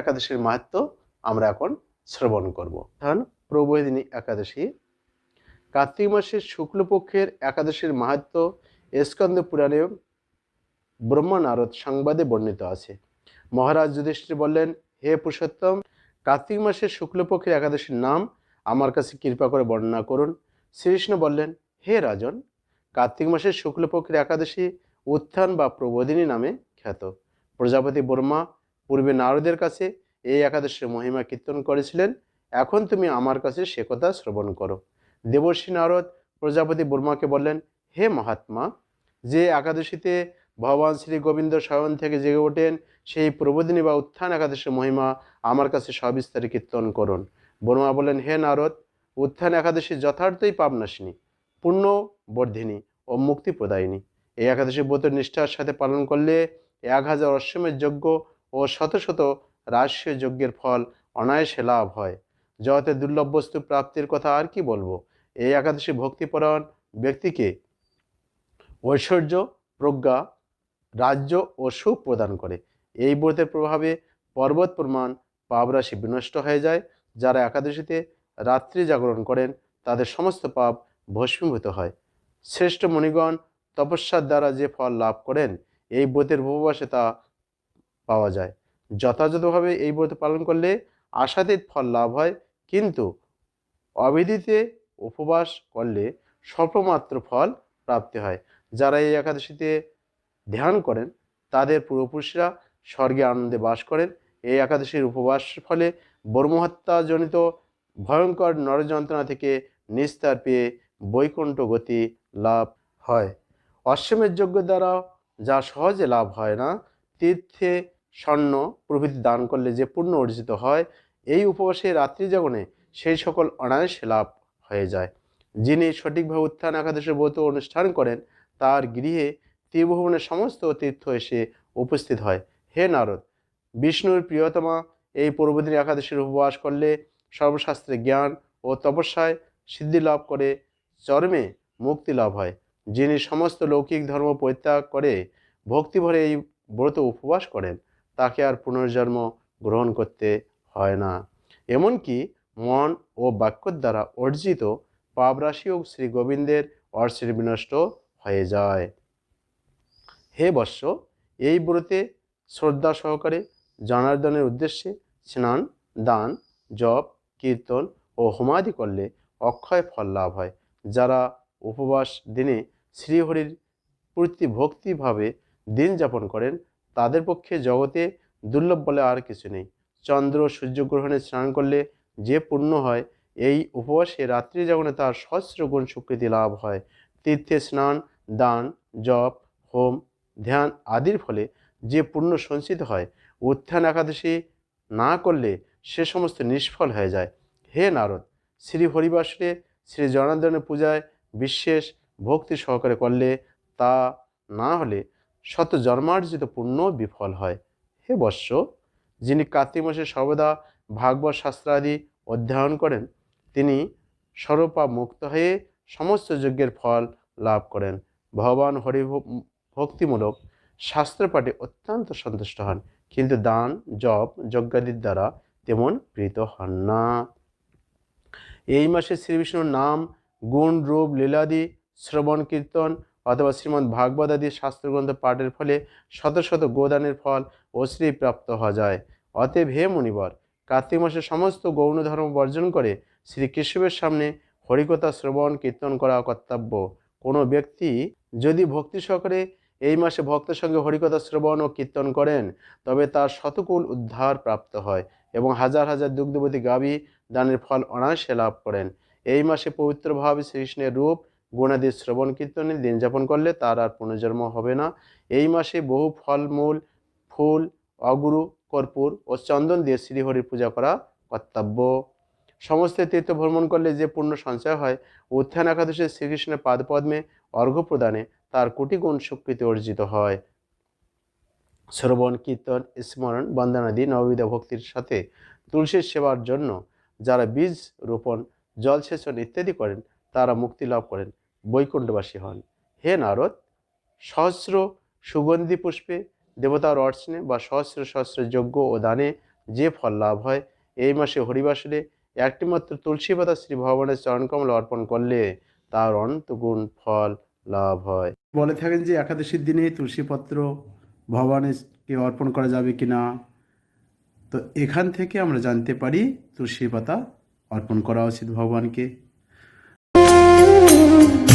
একাদশীর মাহাত্ম আমরা এখন শ্রবণ করব। উত্থান প্রবোধিনী একাদশী, কার্তিক মাসের শুক্লপক্ষের একাদশীর মাহাত্ম স্কন্দ পুরাণে ব্রহ্মা নারদ সংবাদে বর্ণিত আছে। মহারাজ যুধিষ্ঠির বললেন, হে পুরুষোত্তম, কার্তিক মাসের শুক্লপক্ষের একাদশীর নাম আমার কাছে কৃপা করে বর্ণনা করুন। শ্রীকৃষ্ণ বললেন, হে রাজন, কার্তিক মাসের শুক্লপক্ষের একাদশী উত্থান বা প্রবোধিনী নামে খ্যাত। প্রজাপতি বর্মা পূর্বে নারদের কাছে এই একাদশীর মহিমা কীর্তন করেছিলেন, এখন তুমি আমার কাছে সে কথা শ্রবণ করো। দেবর্ষী নারদ প্রজাপতি বর্মাকে বললেন, হে মহাত্মা, যে একাদশীতে ভগবান শ্রী গোবিন্দ শয়ন থেকে জেগে ওঠেন, সেই প্রবোধিনী বা উত্থান একাদশীর মহিমা আমার কাছে সবিস্তারে কীর্তন করুন। বর্মা বললেন, হে নারদ, উত্থান একাদশী যথার্থই পাবনাশিনী পূর্ণ বর্ধিনী ও মুক্তি প্রদায়িনী এই একাদশী ব্রত নিষ্ঠার সাথে পালন করলে এক হাজার অশ্বমের যজ্ঞ ও শত শত রাজস্ব যজ্ঞের ফল অনায়াসে লাভ হয়। জগতে দুর্লভ বস্তু প্রাপ্তির কথা আর কি বলব? এই একাদশী ভক্তিপরায়ণ ব্যক্তিকে ঐশ্বর্য, প্রজ্ঞা, রাজ্য ও সুখ প্রদান করে। এই ব্রতের প্রভাবে পর্বত প্রমাণ পাপরাশি বিনষ্ট হয়ে যায়। যারা একাদশীতে রাত্রি জাগরণ করেন, তাদের সমস্ত পাপ ভস্মীভূত হয়। শ্রেষ্ঠ মণিগণ তপস্যার দ্বারা যে ফল লাভ করেন, এই ব্রতের উপবাসে তা পাওয়া যায়। যথাযথভাবে এই ব্রত পালন করলে আশাতীত ফল লাভ হয়, কিন্তু অবিধিতে উপবাস করলে স্বল্পমাত্র ফল প্রাপ্তি হয়। যারা এই একাদশীতে ধ্যান করেন, তাদের পূর্বপুরুষরা স্বর্গে আনন্দে বাস করেন। এই একাদশীর উপবাস ফলে বর্মহত্যাজনিত ভয়ঙ্কর নরযন্ত্রণা থেকে নিস্তার পেয়ে বৈকুণ্ঠ গতি লাভ হয়। অশ্বমের যজ্ঞ দ্বারা যা সহজে লাভ হয় না, তীর্থে স্বর্ণ প্রভৃতি দান করলে যে পুণ্য অর্জিত হয়, এই উপবাসে রাত্রি জাগরণে সেই সকল অনায়াসে লাভ হয়ে যায়। যিনি সঠিকভাবে উত্থান একাদশের ব্রত অনুষ্ঠান করেন, তার গৃহে ত্রিভুবনের সমস্ত তীর্থ এসে উপস্থিত হয়। হে নারদ, বিষ্ণুর প্রিয়তমা, এই পূর্বদিন একাদশীর উপবাস করলে সর্বশাস্ত্রে জ্ঞান ও তপস্যায় সিদ্ধি লাভ করে, চরমে মুক্তি লাভ হয়। যিনি সমস্ত লৌকিক ধর্ম পরিত্যাগ করে ভক্তিভরে এই ব্রত উপবাস করেন। তাকে আর পুনর্জন্ম গ্রহণ করতে হয় না। এমনকি মন ও বাক্যর দ্বারা অর্জিত পাপরাশিও শ্রী গোবিন্দের অর্শের বিনষ্ট হয়ে যায়। হে বৎস, এই ব্রতে শ্রদ্ধা সহকারে জনার্দনের উদ্দেশ্যে স্নান, দান, জপ, কীর্তন ও হোমাদি করলে অক্ষয় ফল লাভ হয়। যারা উপবাস দিনে শ্রীহরির প্রতি ভক্তিভাবে দিন যাপন করেন তাদের পক্ষে জগতে দুর্লভ বলে আর কিছু নেই। চন্দ্র সূর্যগ্রহণে স্নান করলে যে পুণ্য হয়, এই উপবাসে রাত্রি জাগরণে তার সহস্র গুণ স্বীকৃতি লাভ হয়। তীর্থে স্নান, দান, জপ, হোম, ধ্যান আদির ফলে যে পুণ্য সঞ্চিত হয়, উত্থান একাদশী না করলে সে সমস্ত নিষ্ফল হয়ে যায়। হে নারদ, শ্রী হরিবাসরে শ্রী জনার্দনের পূজায় বিশেষ ভক্তি সহকারে করলে তা না হলে শত জন্মার্জিত পুণ্য বিফল হয়। হে বৎস, যিনি কার্তিক মাসে সর্বদা ভাগবত শাস্ত্রাদি অধ্যয়ন করেন, তিনি সর্বপা মুক্ত হয়ে সমস্ত যজ্ঞের ফল লাভ করেন। ভগবান হরি ভক্তিমূলক শাস্ত্রপাঠে অত্যন্ত সন্তুষ্ট হন, কিন্তু দান, জপ, যজ্ঞাদির দ্বারা তেমন প্রীত হন না। এই মাসে শ্রীবিষ্ণুর নাম, গুণ, রূপ, লীলাদি, শ্রবণ, কীর্তন অথবা শ্রীমদ্ ভাগবত আদি শাস্ত্রগ্রন্থ পাঠের ফলে শত শত গোদানের ফল অশ্রী প্রাপ্ত হওয়া যায়। অতএব হে মুনিবর, কার্তিক মাসে সমস্ত গৌণ ধর্ম বর্জন করে শ্রী কেশবের সামনে হরিকথা শ্রবণ কীর্তন করা কর্তব্য। কোনো ব্যক্তি যদি ভক্তি সহকারে এই মাসে ভক্তের সঙ্গে হরিকথা শ্রবণ ও কীর্তন করেন, তবে তার শতকুল উদ্ধার প্রাপ্ত হয় এবং হাজার হাজার দুগ্ধবতী গাভী দানের ফল অনায়াসে লাভ করেন। এই মাসে পবিত্রভাবে শ্রীকৃষ্ণের রূপ গুণাদি শ্রবণ কীর্তনে দিন যাপন করলে তার আর পুনর্জন্ম হবে না। এই মাসে বহু ফলমূল, ফুল, অগুরু, কর্পূর ও চন্দন দিয়ে শ্রীহরির পূজা করা কর্তব্য। সমস্ত তীর্থ ভ্রমণ করলে যে পুণ্য সঞ্চয় হয়, উত্থান একাদশে শ্রীকৃষ্ণের পাদপদ্মে অর্ঘ্য প্রদানে তার কোটি গুণ স্বীকৃতি অর্জিত হয়। শ্রবণ, কীর্তন, স্মরণ, বন্দনাদি, নববিধ ভক্তির সাথে তুলসীর সেবার জন্য যারা বীজ রোপণ, জলসেচন ইত্যাদি করেন তারা মুক্তি লাভ করেন, বৈকুণ্ঠবাসী হন। হে নারদ, সহস্র সুগন্ধি পুষ্পে দেবতার অর্চনে বা সহস্র সহস্র যজ্ঞ ও দানে যে ফল লাভ হয়, এই মাসে হরিবাসরে একটি মাত্র তুলসী পাতা শ্রী ভগবানের চরণকমল অর্পণ করলে তার অনন্তগুণ ফল লাভ হয়। বলে থাকেন যে একাদশীর দিনে তুলসীপত্র ভগবানকে অর্পণ করা যাবে কি না? তো এখান থেকে আমরা জানতে পারি তুলসী পাতা অর্পণ করা উচিত ভগবানকে। oh